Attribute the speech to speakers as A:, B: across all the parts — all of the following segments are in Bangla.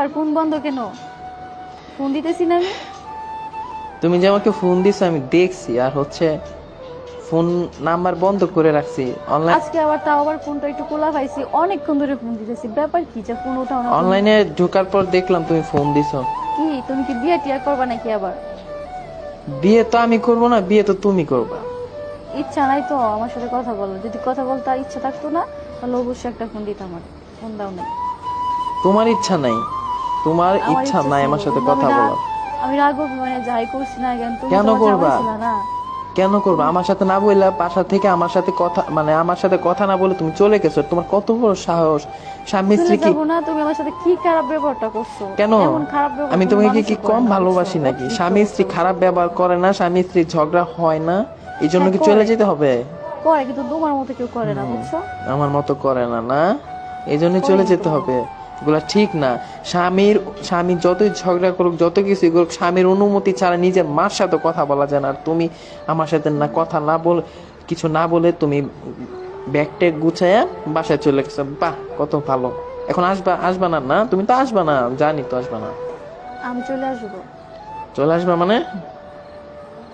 A: আর ফোন বন্ধ কেন? ফোন দিতেছি না আমি।
B: তুমি যে আমাকে ফোন দিছো আমি দেখছি। আর হচ্ছে ফোন নাম্বার বন্ধ করে রাখছি। অনলাইন
A: আজকে আবার তাও আবার ফোনটা একটু খোলা পাইছি। অনেকক্ষণ ধরে ফোন দিতেছি। ব্যাপার কি যে ফোন ওঠাও না
B: অনলাইনে ঢোকার পর দেখলাম তুমি ফোন দিছো।
A: কি? তুমি কি বিয়ে টিয়া করবা নাকি আবার?
B: বিয়ে তো আমি করব না বিয়ে তো তুমি করবা।
A: ইচ্ছা নাই তো আমার সাথে কথা বলো যদি কথা বলতে ইচ্ছা থাকতো না তাহলে অবশ্যই একটা ফোন দিতাম আমার ফোন দাও না
B: তোমার ইচ্ছা নাই। তোমার ইচ্ছা নাই আমার সাথে কথা বলো
A: আমি রাগ মানে যাই করছি না কেন তুমি
B: কেন করবা? কেন করবা? আমার সাথে না বললে বাসা থেকে আমার সাথে কথা মানে আমার সাথে কথা না বলে তুমি চলে গেছো। তোমার কত বড় সাহস। স্বামী স্ত্রী কি
A: না তুমি আমার সাথে কি খারাপ ব্যবহারটা করছ?
B: কেন?
A: এমন খারাপ ব্যবহার
B: আমি তোমাকে কি
A: করে
B: কম ভালোবাসি নাকি? স্বামী স্ত্রী খারাপ ব্যবহার করে না স্বামী স্ত্রী ঝগড়া হয় না? এই জন্য
A: হ্যাঁ,
B: কি চলে যেতে হবে?
A: করে কিন্তু তোমার মতো কেউ করে না বুঝছ?
B: আমার মতো করে না না? এই জন্য চলে যেতে হবে। এগুলা ঠিক না। স্বামীর স্বামী যতই ঝগড়া করুক যত কিছু করুক স্বামীর অনুমতি ছাড়া নিজের মার সাথে কথা বলা যায় না। আর তুমি আমার সাথে না কথা না বল কিছু না বলে তুমি ব্যাগ ব্যাগটে গুছাইয়া বাসায় চলে গেছো। বাহ কত ভালো। এখন আসবা আসবা না না? তুমি তো আসবা না জানি তো আসবা না।
A: আমি চলে আসব।
B: চলে আসবা মানে?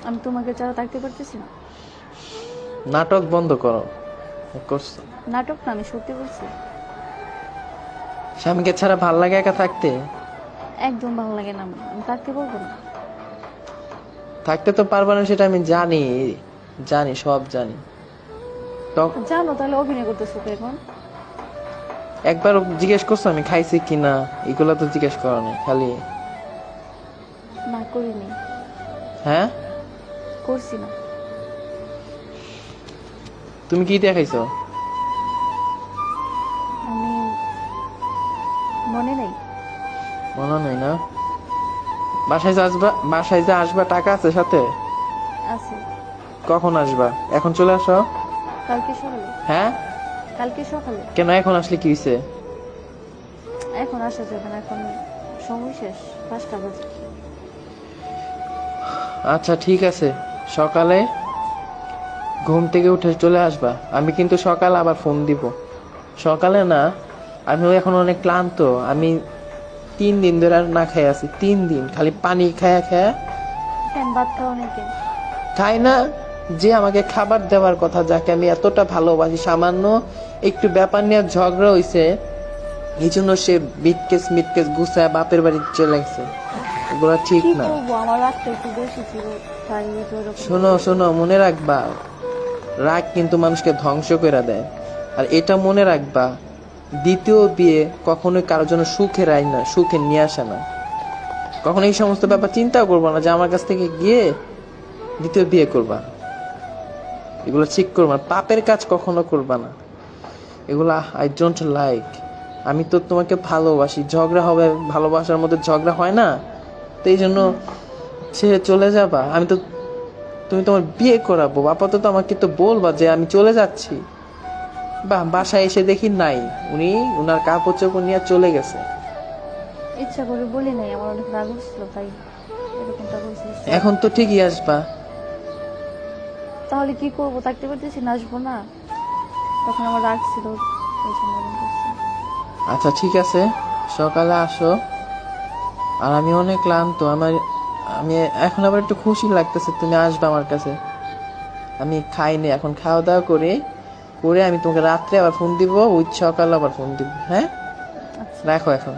A: আমি তোমাকে ছাড়া থাকতে পারতেছি না।
B: নাটক বন্ধ করো। করছ।
A: নাটক না আমি সত্যি বলছি।
B: স্বামীকে ছাড়া ভালো লাগে একা থাকতে?
A: একদম ভালো লাগে না আমার আমি থাকতে বলব না।
B: থাকতে তো পারবা না সেটা আমি জানি জানি সব জানি। তখন
A: জানো তাহলে অভিনয় করতেছো তো এখন?
B: একবার জিজ্ঞেস করছ আমি খাইছি কিনা? এগুলো তো জিজ্ঞেস করো না খালি।
A: না করিনি।
B: হ্যাঁ?
A: করছি না।
B: তুমি কি দিয়ে
A: মনে নাই
B: না? বাসায় যে আসবা বাসায় যে আসবা টাকা আছে সাথে?
A: আছে।
B: কখন আসবা? এখন চলে আসো।
A: কালকে সকালে।
B: হ্যাঁ?
A: কালকে সকালে।
B: কেন এখন আসলে কি হয়েছে
A: এখন আসা যাবে না এখন সময় শেষ পাঁচটা বাজে।
B: আচ্ছা ঠিক আছে। সকালে ঘুম থেকে উঠে চলে আসবা। আমি কিন্তু সকালে আবার ফোন দিব। সকালে না আমি এখন অনেক ক্লান্ত। আমি তিন দিন ধরে আর না খাই আছি তিন দিন খালি পানি খায়া খায়া।
A: ভাত খাওয়া নাকি
B: খাই না যে আমাকে খাবার দেওয়ার কথা যাকে আমি এতটা ভালোবাসি সামান্য একটু ব্যাপার নিয়ে ঝগড়া হইছে এই জন্য সে বিটকেস মিটকেস গুছায় বাপের বাড়ি চলে গেছে। এগুলো ঠিক না। শোনো শোনো মনে রাখবা রাগ কিন্তু মানুষকে ধ্বংস করে দেয়। আর এটা মনে রাখবা দ্বিতীয় বিয়ে কখনোই কারোর জন্য সুখের আয় না সুখে নিয়ে আসে না। কখনো এই সমস্ত ব্যাপার চিন্তাও করবা না যে আমার কাছ থেকে গিয়ে দ্বিতীয় বিয়ে করবা। এগুলো ঠিক করবা। পাপের কাজ কখনো করবা না। এগুলো আই ডোন্ট লাইক আমি তো তোমাকে ভালোবাসি, ঝগড়া হবে, ভালোবাসার মধ্যে ঝগড়া হয় না। তো এই জন্য ছেড়ে চলে যাবা। আমি তো, তুমি তোমার বিয়ে করাবো। আপাতত আমাকে তো বলবা যে আমি চলে যাচ্ছি। বাহ বাসায় এসে দেখি নাই। উনি উনার কাপড় চোপড় নিয়ে চলে গেছে।
A: ইচ্ছা করে বলি নাই আমার অনেক রাগ হচ্ছিল তাই এরকমটা
B: এখন তো ঠিকই আসবা।
A: তাহলে কি করব? থাকতে পারতেছি না আসব না? তখন আমার রাগ ছিল এই জন্য এরকম করছি।
B: আচ্ছা ঠিক আছে। সকালে আসো। আর আমি অনেক ক্লান্ত আমার আমি এখন আবার একটু খুশি লাগতেছে তুমি আসবে আমার কাছে। আমি খাইনি এখন খাওয়া দাওয়া করে। করে আমি তোমাকে রাত্রে আবার ফোন দিব ওই সকালে আবার ফোন দিব হ্যাঁ?
A: আচ্ছা।
B: রাখো এখন।